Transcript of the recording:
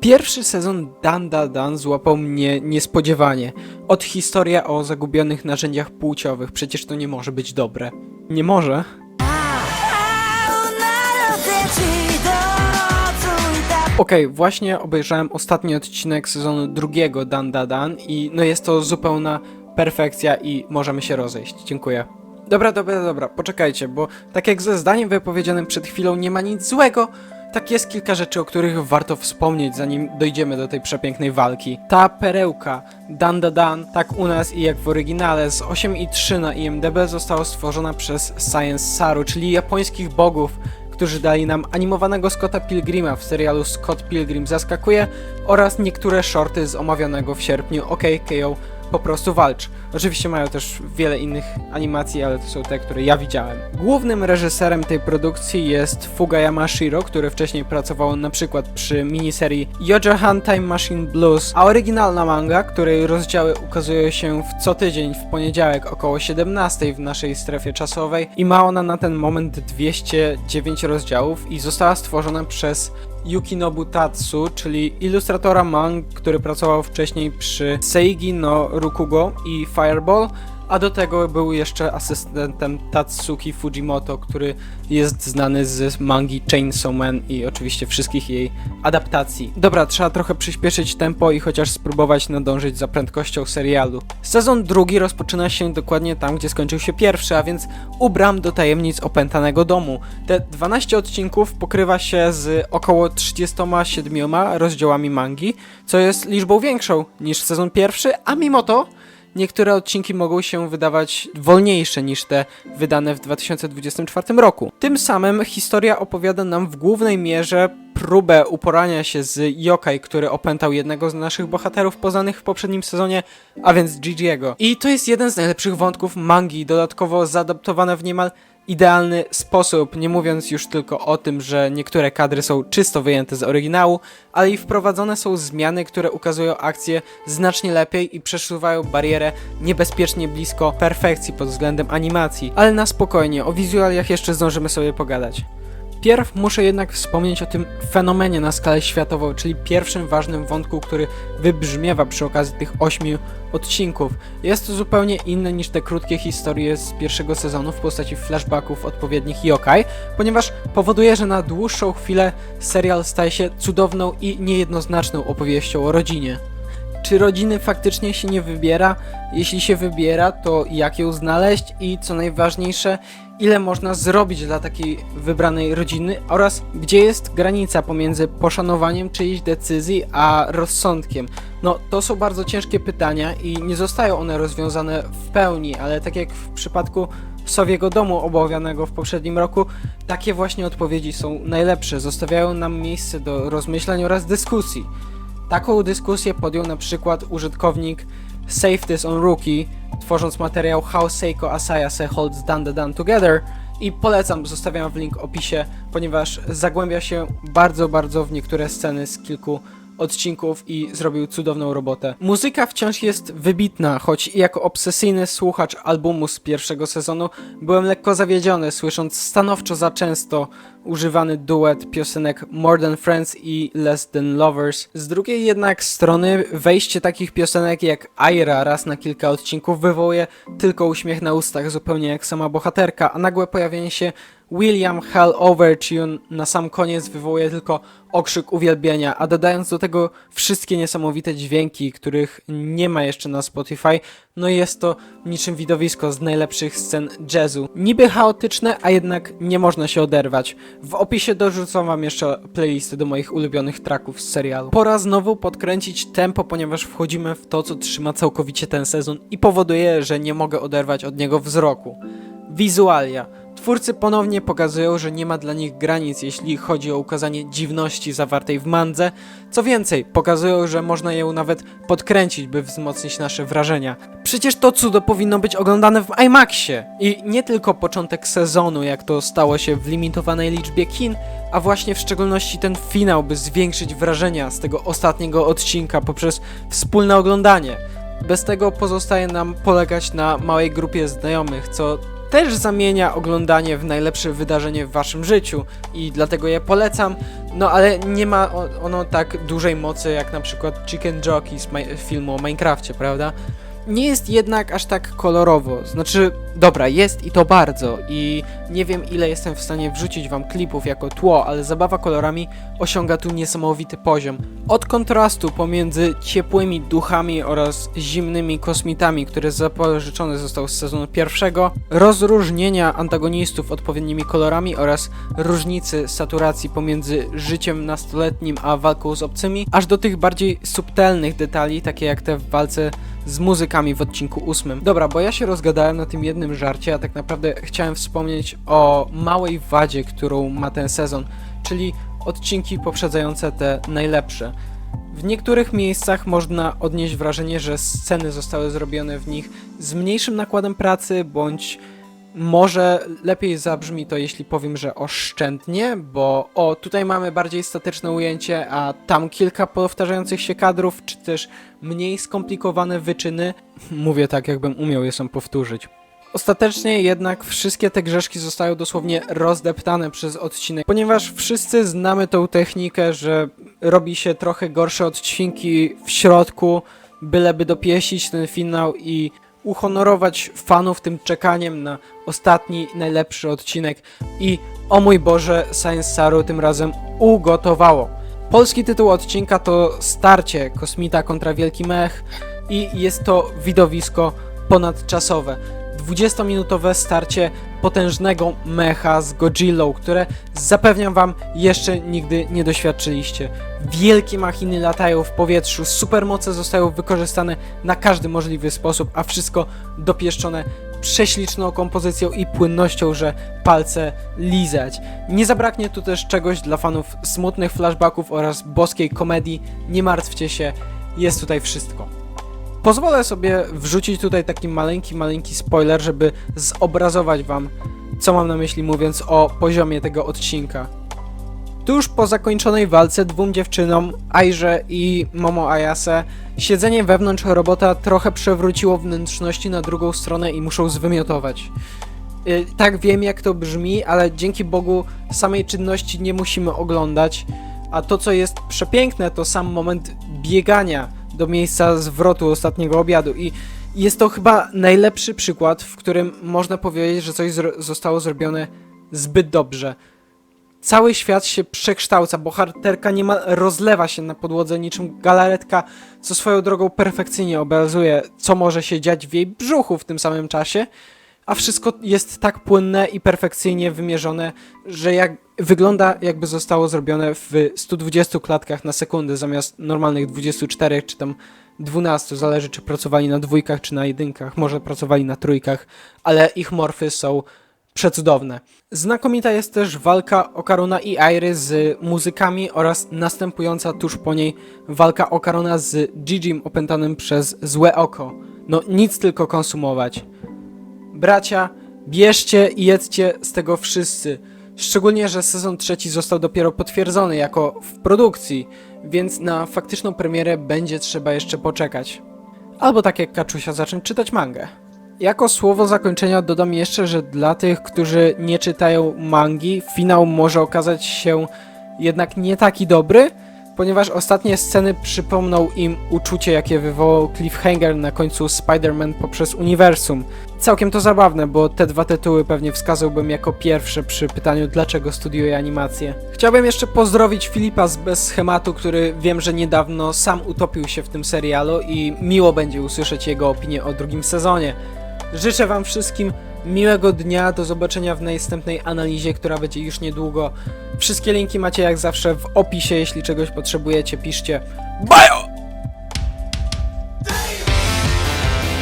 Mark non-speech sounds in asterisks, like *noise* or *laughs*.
Pierwszy sezon Dan Dan złapał mnie niespodziewanie. Od historia o zagubionych narzędziach płciowych, przecież to nie może być dobre. Nie może? Okej, okay, właśnie obejrzałem ostatni odcinek sezonu drugiego Dan Dan i no jest to zupełna perfekcja i możemy się rozejść. Dziękuję. Dobra, dobra, dobra, poczekajcie, bo tak jak ze zdaniem wypowiedzianym przed chwilą nie ma nic złego, tak jest kilka rzeczy, o których warto wspomnieć, zanim dojdziemy do tej przepięknej walki. Ta perełka, Dan Da Dan, tak u nas i jak w oryginale, z 8,3 na IMDb została stworzona przez Science Saru, czyli japońskich bogów, którzy dali nam animowanego Scotta Pilgrima w serialu Scott Pilgrim Zaskakuje oraz niektóre shorty z omawianego w sierpniu OK po prostu walcz. Oczywiście mają też wiele innych animacji, ale to są te, które ja widziałem. Głównym reżyserem tej produkcji jest Fugayama Shiro, który wcześniej pracował na przykład przy miniserii Yojohan Time Machine Blues, a oryginalna manga, której rozdziały ukazują się w co tydzień w poniedziałek około 17 w naszej strefie czasowej i ma ona na ten moment 209 rozdziałów i została stworzona przez Yukinobu Tatsu, czyli ilustratora mang, który pracował wcześniej przy Seigi no Rukugo i Fireball, a do tego był jeszcze asystentem Tatsuki Fujimoto, który jest znany z mangi Chainsaw Man i oczywiście wszystkich jej adaptacji. Dobra, trzeba trochę przyspieszyć tempo i chociaż spróbować nadążyć za prędkością serialu. Sezon drugi rozpoczyna się dokładnie tam, gdzie skończył się pierwszy, a więc u bram do tajemnic opętanego domu. Te 12 odcinków pokrywa się z około 37 rozdziałami mangi, co jest liczbą większą niż sezon pierwszy, a mimo to niektóre odcinki mogą się wydawać wolniejsze niż te wydane w 2024 roku. Tym samym historia opowiada nam w głównej mierze próbę uporania się z yokai, który opętał jednego z naszych bohaterów poznanych w poprzednim sezonie, a więc Gigiego. I to jest jeden z najlepszych wątków mangi, dodatkowo zaadaptowane w niemal idealny sposób, nie mówiąc już tylko o tym, że niektóre kadry są czysto wyjęte z oryginału, ale i wprowadzone są zmiany, które ukazują akcję znacznie lepiej i przesuwają barierę niebezpiecznie blisko perfekcji pod względem animacji. Ale na spokojnie, o wizualiach jeszcze zdążymy sobie pogadać. Pierw muszę jednak wspomnieć o tym fenomenie na skalę światową, czyli pierwszym ważnym wątku, który wybrzmiewa przy okazji tych ośmiu odcinków. Jest to zupełnie inne niż te krótkie historie z pierwszego sezonu w postaci flashbacków odpowiednich yokai, ponieważ powoduje, że na dłuższą chwilę serial staje się cudowną i niejednoznaczną opowieścią o rodzinie. Czy rodziny faktycznie się nie wybiera? Jeśli się wybiera, to jak ją znaleźć i co najważniejsze, ile można zrobić dla takiej wybranej rodziny oraz gdzie jest granica pomiędzy poszanowaniem czyjejś decyzji a rozsądkiem. No, to są bardzo ciężkie pytania i nie zostają one rozwiązane w pełni, ale tak jak w przypadku Sowiego domu obawianego w poprzednim roku, takie właśnie odpowiedzi są najlepsze, zostawiają nam miejsce do rozmyślań oraz dyskusji. Taką dyskusję podjął na przykład użytkownik Save This on Rookie, tworząc materiał How Seiko Asayase Holds Dan the Dan Together i polecam, zostawiam w link opisie, ponieważ zagłębia się bardzo, bardzo w niektóre sceny z kilku odcinków i zrobił cudowną robotę. Muzyka wciąż jest wybitna, choć jako obsesyjny słuchacz albumu z pierwszego sezonu byłem lekko zawiedziony, słysząc stanowczo za często używany duet piosenek More Than Friends i Less Than Lovers. Z drugiej jednak strony wejście takich piosenek jak Aira raz na kilka odcinków wywołuje tylko uśmiech na ustach, zupełnie jak sama bohaterka, a nagłe pojawienie się William Hell Overtune na sam koniec wywołuje tylko okrzyk uwielbienia, a dodając do tego wszystkie niesamowite dźwięki, których nie ma jeszcze na Spotify, no jest to niczym widowisko z najlepszych scen jazzu. Niby chaotyczne, a jednak nie można się oderwać. W opisie dorzucam wam jeszcze playlistę do moich ulubionych tracków z serialu. Pora znowu podkręcić tempo, ponieważ wchodzimy w to, co trzyma całkowicie ten sezon i powoduje, że nie mogę oderwać od niego wzroku. Wizualia. Twórcy ponownie pokazują, że nie ma dla nich granic, jeśli chodzi o ukazanie dziwności zawartej w mandze. Co więcej, pokazują, że można ją nawet podkręcić, by wzmocnić nasze wrażenia. Przecież to cudo powinno być oglądane w IMAXie. I nie tylko początek sezonu, jak to stało się w limitowanej liczbie kin, a właśnie w szczególności ten finał, by zwiększyć wrażenia z tego ostatniego odcinka poprzez wspólne oglądanie. Bez tego pozostaje nam polegać na małej grupie znajomych, co też zamienia oglądanie w najlepsze wydarzenie w waszym życiu i dlatego je polecam, no ale nie ma ono tak dużej mocy jak na przykład Chicken Jockey z filmu o Minecrafcie, prawda? Nie jest jednak aż tak kolorowo, znaczy, dobra, jest i to bardzo i nie wiem ile jestem w stanie wrzucić wam klipów jako tło, ale zabawa kolorami osiąga tu niesamowity poziom. Od kontrastu pomiędzy ciepłymi duchami oraz zimnymi kosmitami, który zapożyczony został z sezonu pierwszego, rozróżnienia antagonistów odpowiednimi kolorami oraz różnicy saturacji pomiędzy życiem nastoletnim a walką z obcymi, aż do tych bardziej subtelnych detali, takie jak te w walce z muzykami w odcinku ósmym. Dobra, bo ja się rozgadałem na tym jednym żarcie, a tak naprawdę chciałem wspomnieć o małej wadzie, którą ma ten sezon, czyli odcinki poprzedzające te najlepsze. W niektórych miejscach można odnieść wrażenie, że sceny zostały zrobione w nich z mniejszym nakładem pracy, bądź może lepiej zabrzmi to, jeśli powiem, że oszczędnie, bo o, tutaj mamy bardziej statyczne ujęcie, a tam kilka powtarzających się kadrów, czy też mniej skomplikowane wyczyny. *laughs* Mówię tak, jakbym umiał je sam powtórzyć. Ostatecznie jednak wszystkie te grzeszki zostają dosłownie rozdeptane przez odcinek, ponieważ wszyscy znamy tą technikę, że robi się trochę gorsze odcinki w środku, byleby dopieścić ten finał i uhonorować fanów tym czekaniem na ostatni, najlepszy odcinek. I o mój Boże, Science Saru tym razem ugotowało. Polski tytuł odcinka to Starcie Kosmita kontra Wielki Mech i jest to widowisko ponadczasowe. 20-minutowe starcie potężnego mecha z Godzillą, które zapewniam wam jeszcze nigdy nie doświadczyliście. Wielkie machiny latają w powietrzu, supermoce zostają wykorzystane na każdy możliwy sposób, a wszystko dopieszczone prześliczną kompozycją i płynnością, że palce lizać. Nie zabraknie tu też czegoś dla fanów smutnych flashbacków oraz boskiej komedii. Nie martwcie się, jest tutaj wszystko. Pozwolę sobie wrzucić tutaj taki maleńki, maleńki spoiler, żeby zobrazować wam, co mam na myśli mówiąc o poziomie tego odcinka. Tuż po zakończonej walce dwóm dziewczynom, Airze i Momo Ayase, siedzenie wewnątrz robota trochę przewróciło wnętrzności na drugą stronę i muszą zwymiotować. Y, tak wiem jak to brzmi, ale dzięki Bogu samej czynności nie musimy oglądać, a to co jest przepiękne to sam moment biegania do miejsca zwrotu ostatniego obiadu i jest to chyba najlepszy przykład, w którym można powiedzieć, że coś zro- zostało zrobione zbyt dobrze. Cały świat się przekształca, bohaterka niemal rozlewa się na podłodze niczym galaretka, co swoją drogą perfekcyjnie obrazuje, co może się dziać w jej brzuchu w tym samym czasie, a wszystko jest tak płynne i perfekcyjnie wymierzone, że jak wygląda jakby zostało zrobione w 120 klatkach na sekundę zamiast normalnych 24 czy tam 12, zależy czy pracowali na dwójkach czy na jedynkach, może pracowali na trójkach, ale ich morfy są przecudowne. Znakomita jest też walka Okarona i Airy z muzykami oraz następująca tuż po niej walka Okarona z Gigim opętanym przez złe oko. No nic tylko konsumować. Bracia, bierzcie i jedzcie z tego wszyscy. Szczególnie, że sezon trzeci został dopiero potwierdzony jako w produkcji, więc na faktyczną premierę będzie trzeba jeszcze poczekać. Albo tak jak Kaczusia zacząć czytać mangę. Jako słowo zakończenia dodam jeszcze, że dla tych, którzy nie czytają mangi, finał może okazać się jednak nie taki dobry, ponieważ ostatnie sceny przypomną im uczucie, jakie wywołał cliffhanger na końcu Spider-Man poprzez uniwersum. Całkiem to zabawne, bo te dwa tytuły pewnie wskazałbym jako pierwsze przy pytaniu, dlaczego studiuję animację. Chciałbym jeszcze pozdrowić Filipa z Bez Schematu, który wiem, że niedawno sam utopił się w tym serialu i miło będzie usłyszeć jego opinię o drugim sezonie. Życzę Wam wszystkim miłego dnia, do zobaczenia w następnej analizie, która będzie już niedługo. Wszystkie linki macie jak zawsze w opisie, jeśli czegoś potrzebujecie, piszcie. Bajo!